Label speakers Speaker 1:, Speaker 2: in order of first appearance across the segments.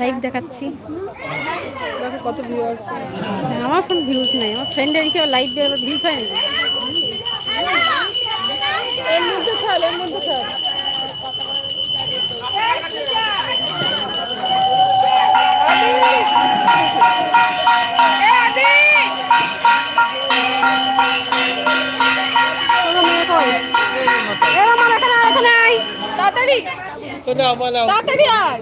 Speaker 1: Live দেখাচ্ছি।
Speaker 2: কত view আসছে
Speaker 1: আমার ফোন ভিউজ নেই আমার ফ্রেন্ডের হিসেবে লাইভ ভিউজ হয় নাকি
Speaker 2: এর মধ্যে খেল এর মধ্যে খেল
Speaker 1: মেয়ে আমার এখানে আয়, এখানে তাড়াতাড়ি। তাড়াতাড়ি আয়।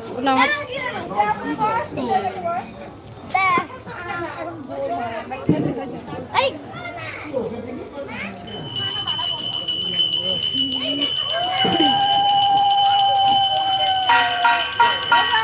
Speaker 1: না আমার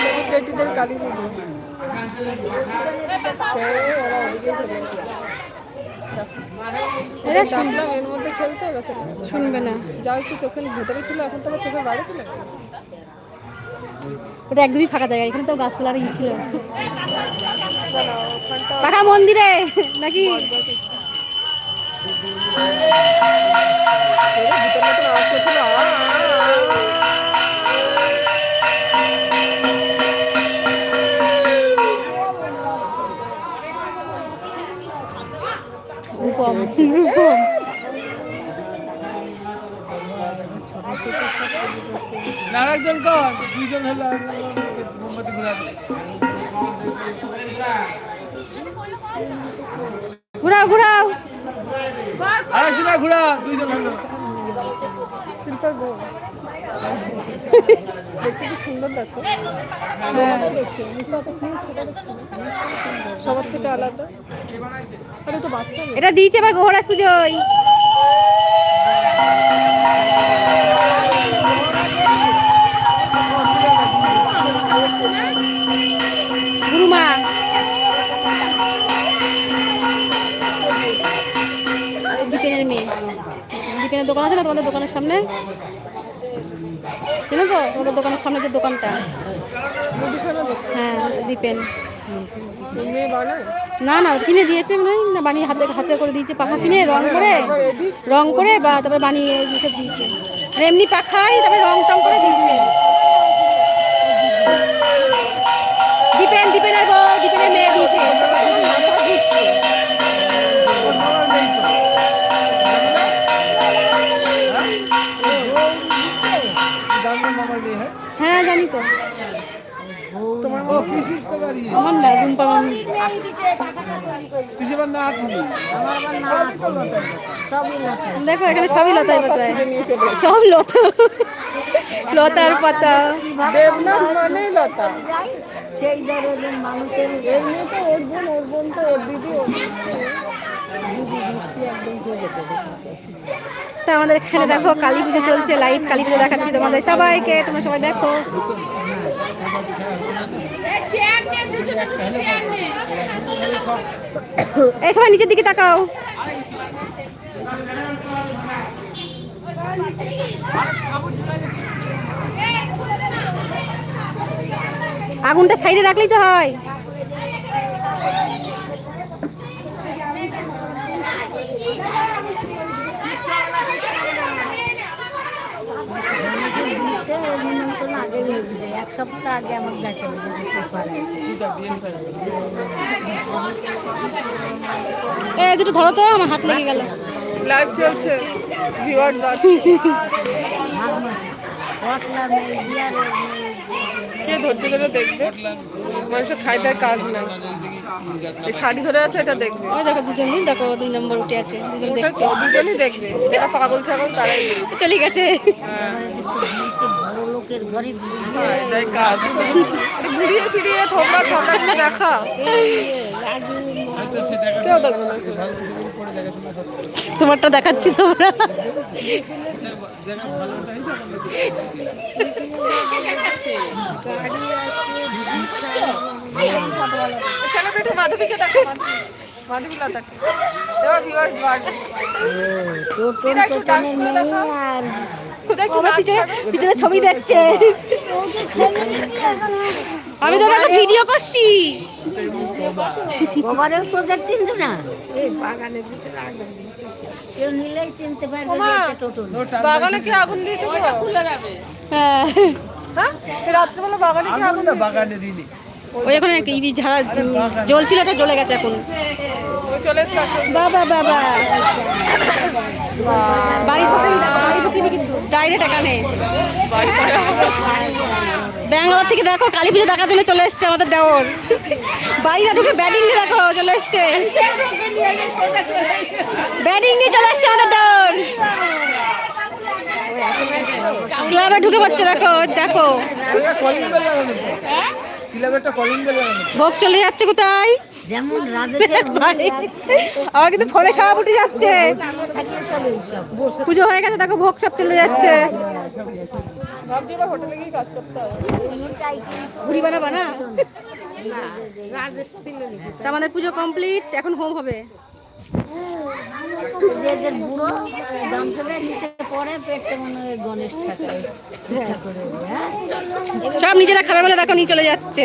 Speaker 2: সেলিব্রিটিদের কালী পুজো।
Speaker 1: এরা
Speaker 2: মধ্যে খেলতে ওরা
Speaker 1: শুনবে না।
Speaker 2: যাও একটু চোখের ভেতরে ছিল এখন তো চোখের বাইরে গেছে।
Speaker 1: ওটা একদমই ফাঁকা জায়গা এখানে তো গাছপালার ই ছিল।
Speaker 2: দাঁড়াও,
Speaker 1: মন্দিরে নাকি?
Speaker 3: না একজন কর। দুইজন হলো মোমবাতি ঘুরাবে।
Speaker 1: ঘুরাও ঘুরাও।
Speaker 3: আরেকজন আর ঘুরা দুইজন হলো।
Speaker 2: শিল্পার বউ। দেখতে কি সুন্দর দেখো।
Speaker 1: হ্যাঁ।
Speaker 2: সবার থেকে আলাদা। আরে তো বাচ্চা
Speaker 1: এটা দিয়েছে এবার গহরাজ পুজোয়। তোমাদের দোকানের সামনে? চেনো তো তোমাদের দোকানের সামনে যে দোকানটা? হ্যাঁ দীপেন। না না কিনে দিয়েছে মনে হয়। না, বানিয়ে হাতে হাতে করে দিয়েছে পাখা কিনে, রং করে। রং করে বা তারপরে বানিয়ে দিতে দিয়েছে। আর এমনি পাখাই, তারপরে রং টং করে দিয়েছে। দীপেন, দীপেনের বউ মেয়ে দিয়েছে।
Speaker 3: হ্যাঁ
Speaker 1: জানি তো। আমার না দেখো এখানে সবই লতায় পাতায়। সব লতা। লতার পাতা।
Speaker 2: দেবনাথ মানেই লতা।
Speaker 4: সেই ধরনের মানুষের
Speaker 2: এই মেয়ে তো ওর বোন ওর বোন তো ওর দিদি ওর দিদি বৃষ্টি একদম চলে যেতে
Speaker 1: তা আমাদের এখানে দেখো কালী পুজো চলছে লাইভ কালী পুজো দেখাচ্ছি তোমাদের সবাইকে। তোমরা সবাই দেখো। এই সময় নিচের দিকে তাকাও। আগুনটা সাইডে রাখলেই তো হয়
Speaker 4: দিতে ওর এক সপ্তাহ আগে আমার গাছে
Speaker 1: এ দুটো ধরো তো আমার হাত লেগে গেল।
Speaker 2: লাইভ চলছে ভিউয়ার ডট কে ধৈর্য ধরে দেখবে? মানুষের খাই কাজ নাই এই শাড়ি ধরে আছে এটা দেখবে।
Speaker 1: ওই দেখো দুজন দেখো দুই নম্বর উঠে আছে দুজন দেখছে।
Speaker 2: দুজনই দেখবে। যারা পাগল ছাগল তারাই
Speaker 1: চলে গেছে।
Speaker 2: হ্যাঁ ঘুরিয়ে ফিরিয়ে দেখা। কেউ দেখবে না।
Speaker 1: তোমারটা দেখাচ্ছি তোমরা।
Speaker 2: মাধবীকে দেখো দেওয়া ভিউয়ার্স বাড়বে।
Speaker 1: পিছনে ছবি দেখছে। আমি তো দেখো ভিডিও করছি।
Speaker 4: গোবরেও তো চিনতো না?
Speaker 2: এই বাগানের ভিতরে আগুন দিয়েছে।
Speaker 4: কেউ নিলেই চিনতে পারবে
Speaker 2: বাগানে কি আগুন দিয়েছে গো?
Speaker 1: হ্যাঁ।
Speaker 2: হ্যাঁ? রাত্রেবেলা বাগানে কি আগুন
Speaker 3: বাগানে দিলি
Speaker 1: ওই এখন ইবি ঝাড়া জ্বলছিল ওটা জ্বলে গেছে এখন। বাবা বাবা। বাড়ি ডাইরেক্ট এখানে। ব্যাঙ্গালোর থেকে দেখো কালী পুজো দেখার জন্য চলে এসছে আমাদের দেওর। বাড়িটা ঢুকে ব্যাটিং নিয়ে দেখো চলে এসছে। ব্যাটিং নিয়ে চলে এসছে আমাদের দেওর। ক্লাবে ঢুকে পড়ছে দেখো দেখো। ভোগ চলে যাচ্ছে কোথায়?
Speaker 4: যেমন
Speaker 1: আমার কিন্তু ফোনে সব উঠে যাচ্ছে। পুজো হয়ে গেছে দেখো ভোগ সব চলে যাচ্ছে। আমাদের পুজো কমপ্লিট এখন হোম হবে।
Speaker 4: যে যে বুড়ো দম চলে নিচে পড়ে পেটে গণেশ ঠাকুর
Speaker 1: সব নিজেরা খাবে বলে দেখো নিয়ে চলে যাচ্ছে।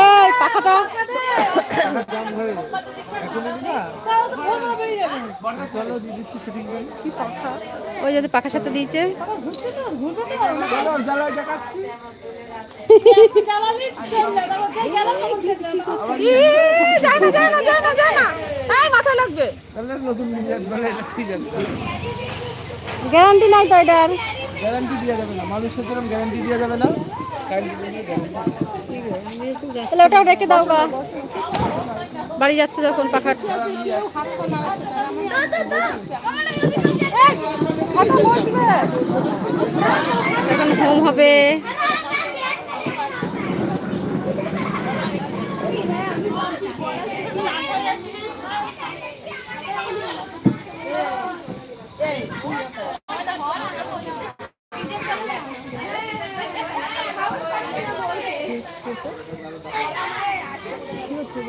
Speaker 1: এই, পাখাটা। ওই যদি পাখার সাথে দিয়েছে। গ্যারান্টি নাই তো এটার।
Speaker 3: গ্যারান্টি দেওয়া যাবে না। মানুষের গ্যারান্টি দেওয়া যাবে না
Speaker 1: তাহলে দাও গা। বাড়ি যাচ্ছে যখন পাখার। এখন হোম হবে। কি হচ্ছে?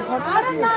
Speaker 1: ব্যাপারটা